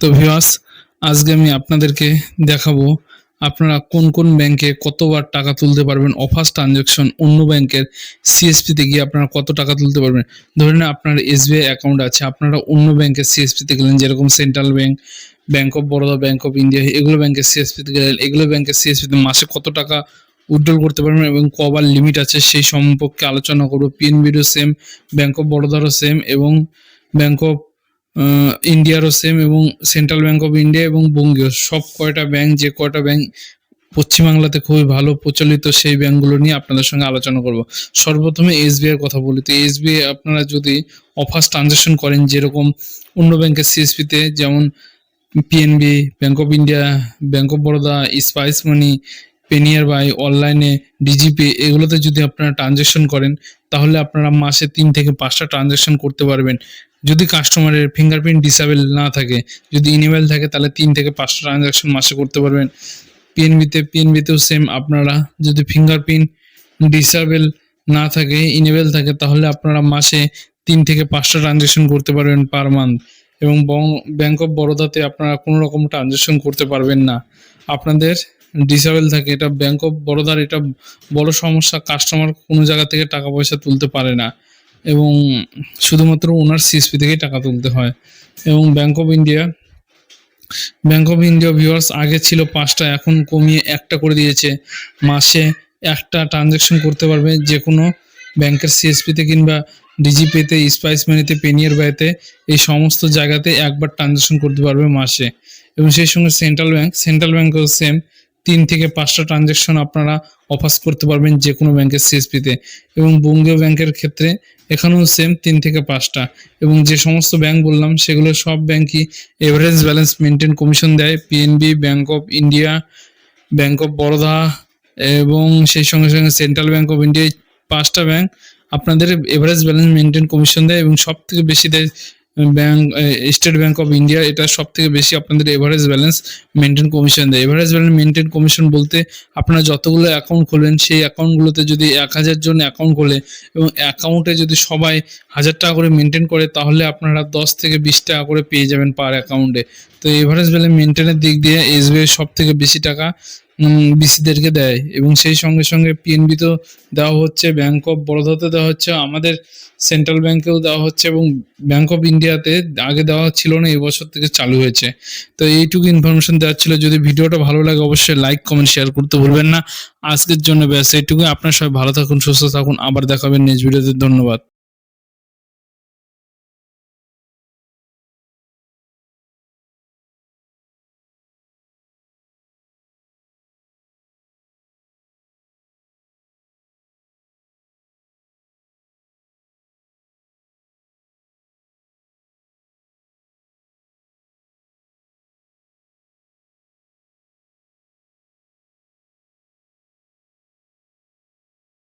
তো ভিউয়ার্স আজকে আমি আপনাদেরকে দেখাবো আপনারা কোন কোন ব্যাংকে কতবার টাকা তুলতে পারবেন অফার্স ট্রানজাকশন অন্য ব্যাংকের সিএসপি তে গিয়ে আপনারা কত টাকা তুলতে পারবেন। ধরে নিন আপনার এসবিআই অ্যাকাউন্ট আছে, আপনারা অন্য ব্যাংকের সিএসপি তে গেলেন, যেরকম central bank bank of Baroda bank of India এগুলো ব্যাংকের সিএসপি তে গেলেন, এগুলো ব্যাংকের সিএসপি তে মাসে কত টাকা উইথড্রল করতে পারবেন এবং কবার লিমিট আছে সেই সম্পর্কে আলোচনা করব। পিএনবিরও সেম ব্যাংক অফ বরোদারও সেম এবং ব্যাংক অফ ইন্ডিয়ারও সেম এবং সেন্ট্রাল ব্যাংক অফ ইন্ডিয়া এবং বঙ্গীয় সব কয়টা ব্যাংক যে কয়টা ব্যাংক পশ্চিমবাংলাতে খুবই ভালো প্রচলিত সেই ব্যাংকগুলো নিয়ে আপনাদের সঙ্গে আলোচনা করব। সর্বপ্রথমে এসবিআই এর কথা বলি। তো এসবিআই আপনারা যদি অফার্স ট্রানজাকশন করেন যেরকম অন্য ব্যাংকের সিএসপিতে যেমন PNB bank of India bank of Baroda spice money Paynearby অনলাইনে ডিজিপে এগুলোতে যদি আপনারা ট্রানজাকশন করেন, তাহলে আপনারা মাসে তিন থেকে পাঁচটা ট্রানজাকশন করতে পারবেন। যদি কাস্টমারের ফিঙ্গারপ্রিন্ট ডিসেবল না থাকে, যদি ইনিমেল থাকে, তাহলে তিন থেকে পাঁচটা ট্রানজাকশন মাসে করতে পারবেন। পিএনবিতে পিএনবিতেও সেম আপনারা যদি ফিঙ্গারপ্রিন্ট ডিসেবল না থাকে ইনেবল থাকে, তাহলে আপনারা মাসে তিন থেকে পাঁচটা ট্রানজাকশন করতে পারবেন পার মান্থ এবং ব্যাংক অফ বরোদাতে আপনারা কোনো রকম ট্রানজাকশন করতে পারবেন না। আপনাদের ডিসেবল থাকে, এটা ব্যাংক অফ বরোদার এটা বড় সমস্যা কাস্টমার কোনো জায়গা থেকে টাকা পয়সা তুলতে পারে না। এবং শুধুমাত্র ওনার সিএসপি থেকেই টাকা তুলতে হয়। এবং bank of India bank of India viewers আগে ছিল পাঁচটা, এখন কমিয়ে একটা করে দিয়েছে। মাসে একটা ট্রানজাকশন করতে পারবে যে কোনো ব্যাংকের সিএসপিতে কিংবা ডিজিপেতে স্পাইস মানিতে পেনিয়ার ব্যয়তে এই সমস্ত জায়গাতে একবার ট্রানজাকশন করতে পারবে মাসে। এবং সেই সঙ্গে সেন্ট্রাল ব্যাংক সেন্ট্রাল ব্যাংকও সেম তিন থেকে পাঁচটা ট্রানজাকশন আপনারা অফার্স করতে পারবেন যে কোনো ব্যাংকের সিএসপিতে এবং বঙ্গীয় ব্যাংকের ক্ষেত্রে এখানেও সেম তিন থেকে পাঁচটা। এবং যে সমস্ত ব্যাংক বললাম, সেগুলো সব ব্যাংকই এভারেজ ব্যালেন্স মেনটেন কমিশন দেয়। PNB bank of India bank of Baroda এবং সেই সঙ্গে সঙ্গে সেন্ট্রাল ব্যাংক অফ ইন্ডিয়া পাঁচটা ব্যাংক আপনাদের এভারেজ ব্যালেন্স মেনটেন কমিশন দেয় এবং সব থেকে বেশি দেয় bank state bank of India এটা সব থেকে বেশি আপনাদের এভারেজ ব্যালেন্স মেনটেন কমিশন দেয়। এভারেজ ব্যালেন্স মেনটেন কমিশন বলতে আপনারা যতগুলো অ্যাকাউন্ট খোলেন, সেই অ্যাকাউন্টগুলোতে যদি এক হাজার জন অ্যাকাউন্ট খোলে এবং অ্যাকাউন্টে যদি সবাই হাজার টাকা করে মেনটেন করে, তাহলে আপনারা দশ থেকে বিশ টাকা করে পেয়ে যাবেন পার অ্যাকাউন্টে তো এভারেজ ব্যালেন্স মেনটেনের দিক দিয়ে এসবিআই সব থেকে বেশি টাকা বিসিদেরকে দেয়। এবং সেই সঙ্গে সঙ্গে পিএনবি তো দেওয়া হচ্ছে ব্যাংক অফ বরোদাতে দেওয়া হচ্ছে, আমাদের সেন্ট্রাল ব্যাংকেও দেওয়া হচ্ছে এবং ব্যাংক অফ ইন্ডিয়াতে আগে দেওয়া ছিল না এবছর থেকে চালু হয়েছে। তো এইটুকু ইনফরমেশন দেওয়ার ছিল। যদি ভিডিওটা ভালো লাগে অবশ্যই লাইক কমেন্ট শেয়ার করতে ভুলবেন না। আজকের জন্য ব্যাস এইটুকু আপনার সবাই ভালো থাকুন, সুস্থ থাকুন। আবার দেখাবেন নেক্সট ভিডিওতে ধন্যবাদ।